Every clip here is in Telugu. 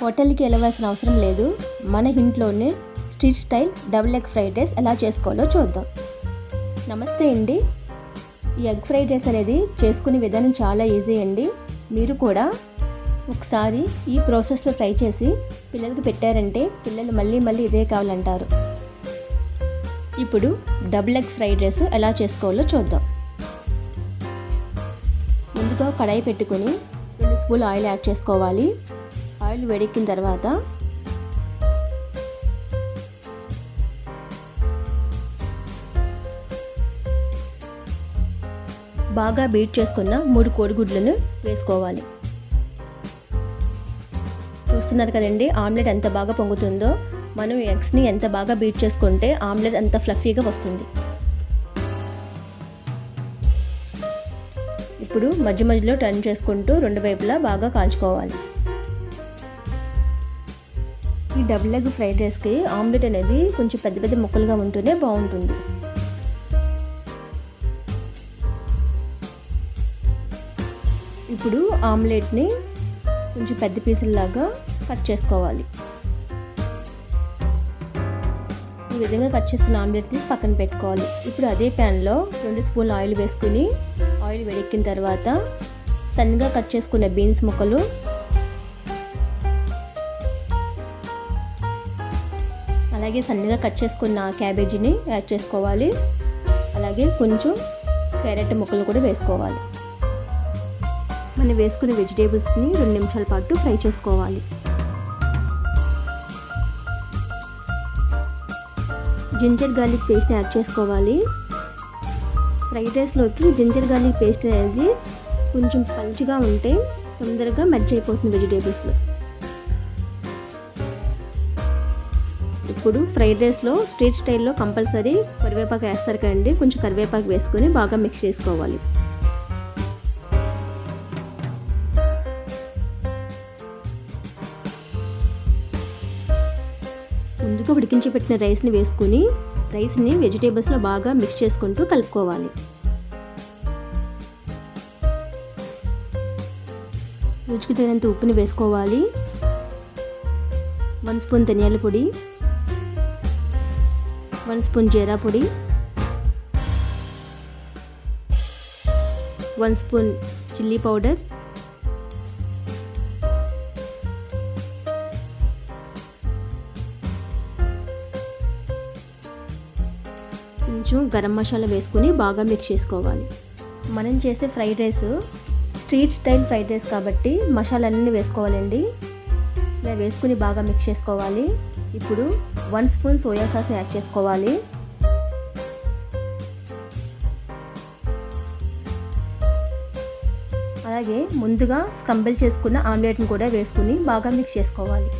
హోటల్కి వెళ్ళవలసిన అవసరం లేదు. మన ఇంట్లోనే street style double egg fried rice ఎలా చేసుకోవాలో చూద్దాం. నమస్తే అండి. ఈ ఎగ్ ఫ్రైడ్ రైస్ అనేది చేసుకునే విధానం చాలా ఈజీ అండి. మీరు కూడా ఒకసారి ఈ ప్రాసెస్లో ట్రై చేసి పిల్లలకి పెట్టారంటే పిల్లలు మళ్ళీ మళ్ళీ ఇదే కావాలంటారు. ఇప్పుడు డబుల్ ఎగ్ ఫ్రైడ్ రైస్ ఎలా చేసుకోవాలో చూద్దాం. ముందుగా కడాయి పెట్టుకొని రెండు స్పూన్ ఆయిల్ యాడ్ చేసుకోవాలి. ఆయిల్ వేడెక్కిన తర్వాత బాగా బీట్ చేసుకున్న మూడు కోడిగుడ్లను వేసుకోవాలి. చూస్తున్నారు కదండి ఆమ్లెట్ ఎంత బాగా పొంగుతుందో? మనం ఎగ్స్ని ఎంత బాగా బీట్ చేసుకుంటే ఆమ్లెట్ అంత ఫ్లఫీగా వస్తుంది. ఇప్పుడు మధ్య మధ్యలో టర్న్ చేసుకుంటూ రెండు వైపులా బాగా కాల్చుకోవాలి. ఈ డబుల్ ఎగ్ ఫ్రైడ్ రైస్కి ఆమ్లెట్ అనేది కొంచెం పెద్ద పెద్ద ముక్కలుగా ఉంటూనే బాగుంటుంది. ఇప్పుడు ఆమ్లెట్ని కొంచెం పెద్ద పీసుల్లాగా కట్ చేసుకోవాలి. ఈ విధంగా కట్ చేసుకున్న ఆమ్లెట్ తీసి పక్కన పెట్టుకోవాలి. ఇప్పుడు అదే ప్యాన్లో రెండు స్పూన్లు ఆయిల్ వేసుకుని ఆయిల్ వేడెక్కిన తర్వాత సన్నగా కట్ చేసుకున్న బీన్స్ ముక్కలు అలాగే సన్నగా కట్ చేసుకున్న క్యాబేజీని యాడ్ చేసుకోవాలి. అలాగే కొంచెం క్యారెట్ ముక్కలు కూడా వేసుకోవాలి. మనం వేసుకున్న వెజిటేబుల్స్ని రెండు నిమిషాల పాటు ఫ్రై చేసుకోవాలి. జింజర్ గార్లిక్ పేస్ట్ని యాడ్ చేసుకోవాలి. ఫ్రైడ్ రైస్లోకి జింజర్ గార్లిక్ పేస్ట్ అనేది కొంచెం పలుచగా ఉంటే తొందరగా మెర్జ్ అయిపోతుంది వెజిటేబుల్స్లో. ఇప్పుడు ఫ్రైడ్ రైస్లో స్ట్రీట్ స్టైల్లో కంపల్సరీ కరివేపాకు వేస్తారు కదండి. కొంచెం కరివేపాకు వేసుకొని బాగా మిక్స్ చేసుకోవాలి. ముందుగా ఉడికించి పెట్టిన రైస్ని వేసుకుని రైస్ని వెజిటేబుల్స్లో బాగా మిక్స్ చేసుకుంటూ కలుపుకోవాలి. రుచికి తగినంత ఉప్పుని వేసుకోవాలి. వన్ స్పూన్ ధనియాల పొడి వన్ స్పూన్ జీరా పొడి వన్ స్పూన్ చిల్లీ పౌడర్ కొంచెం గరం మసాలా వేసుకుని బాగా మిక్స్ చేసుకోవాలి. మనం చేసే fried rice street style fried rice కాబట్టి మసాలాలన్నీ వేసుకోవాలండి. ఇలా వేసుకుని బాగా మిక్స్ చేసుకోవాలి. ఇప్పుడు వన్ స్పూన్ సోయా సాస్ని యాడ్ చేసుకోవాలి. అలాగే ముందుగా స్కంబెల్ చేసుకున్న ఆమ్లెట్ని కూడా వేసుకుని బాగా మిక్స్ చేసుకోవాలి.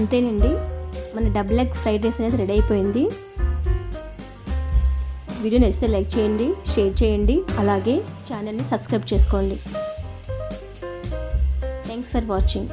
అంతేనండి మన డబుల్ ఎగ్ ఫ్రైడ్ రైస్ అనేది రెడీ అయిపోయింది. వీడియో నచ్చితే లైక్ చేయండి షేర్ చేయండి అలాగే ఛానల్ని సబ్స్క్రైబ్ చేసుకోండి. Thanks for watching